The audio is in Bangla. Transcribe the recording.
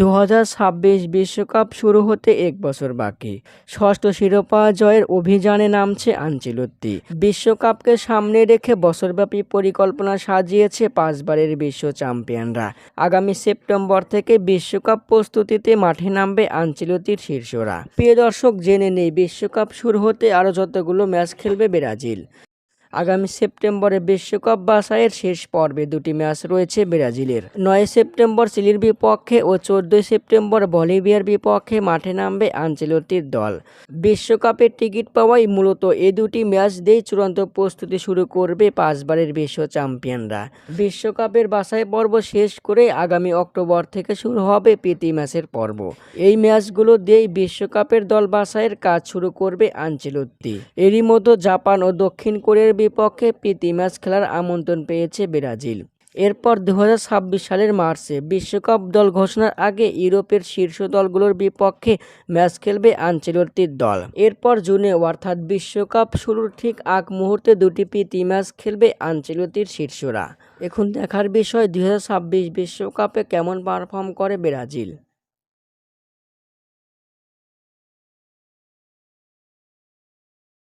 দু বিশ্বকাপ শুরু হতে এক বছর বাকি। ষষ্ঠ শিরোপা জয়ের অভিযানে নামছে আঞ্চলত্তি। বিশ্বকাপকে সামনে রেখে বছরব্যাপী পরিকল্পনা সাজিয়েছে পাঁচবারের বিশ্ব চ্যাম্পিয়নরা। আগামী সেপ্টেম্বর থেকে বিশ্বকাপ প্রস্তুতিতে মাঠে নামবে আঞ্চলতির শীর্ষরা। প্রিয় দর্শক, জেনে নেই বিশ্বকাপ শুরু হতে আরও যতগুলো ম্যাচ খেলবে ব্রাজিল। আগামী সেপ্টেম্বরে বিশ্বকাপ বাছাইয়ের শেষ পর্বে দুটি ম্যাচ রয়েছে ব্রাজিলের। নয় সেপ্টেম্বর চিলির বিপক্ষে ও চোদ্দই সেপ্টেম্বর বলিভিয়ার বিপক্ষে মাঠে নামবে আঞ্চলতির দল। বিশ্বকাপের টিকিট পাওয়াই মূলত এ দুটি ম্যাচ দিয়েই চূড়ান্ত প্রস্তুতি শুরু করবে পাঁচবারের বিশ্ব চ্যাম্পিয়নরা। বিশ্বকাপের বাছাই পর্ব শেষ করে আগামী অক্টোবর থেকে শুরু হবে প্রীতি ম্যাচের পর্ব। এই ম্যাচগুলো দিয়েই বিশ্বকাপের দল বাছাইয়ের কাজ শুরু করবে আঞ্চলত্তি। এরই মধ্যে জাপান ও দক্ষিণ কোরিয়ার বিপক্ষে প্রীতি ম্যাচ খেলার আমন্ত্রণ পেয়েছে ব্রাজিল। এরপর দু হাজার ছাব্বিশ সালের মার্চে বিশ্বকাপ দল ঘোষণার আগে ইউরোপের শীর্ষ দলগুলোর বিপক্ষে ম্যাচ খেলবে আঞ্চলতির দল। এরপর জুনে অর্থাৎ বিশ্বকাপ শুরুর ঠিক আগ মুহূর্তে দুটি প্রীতি ম্যাচ খেলবে আঞ্চলতির শীর্ষরা। এখন দেখার বিষয় দুই বিশ্বকাপে কেমন পারফর্ম করে ব্রাজিল।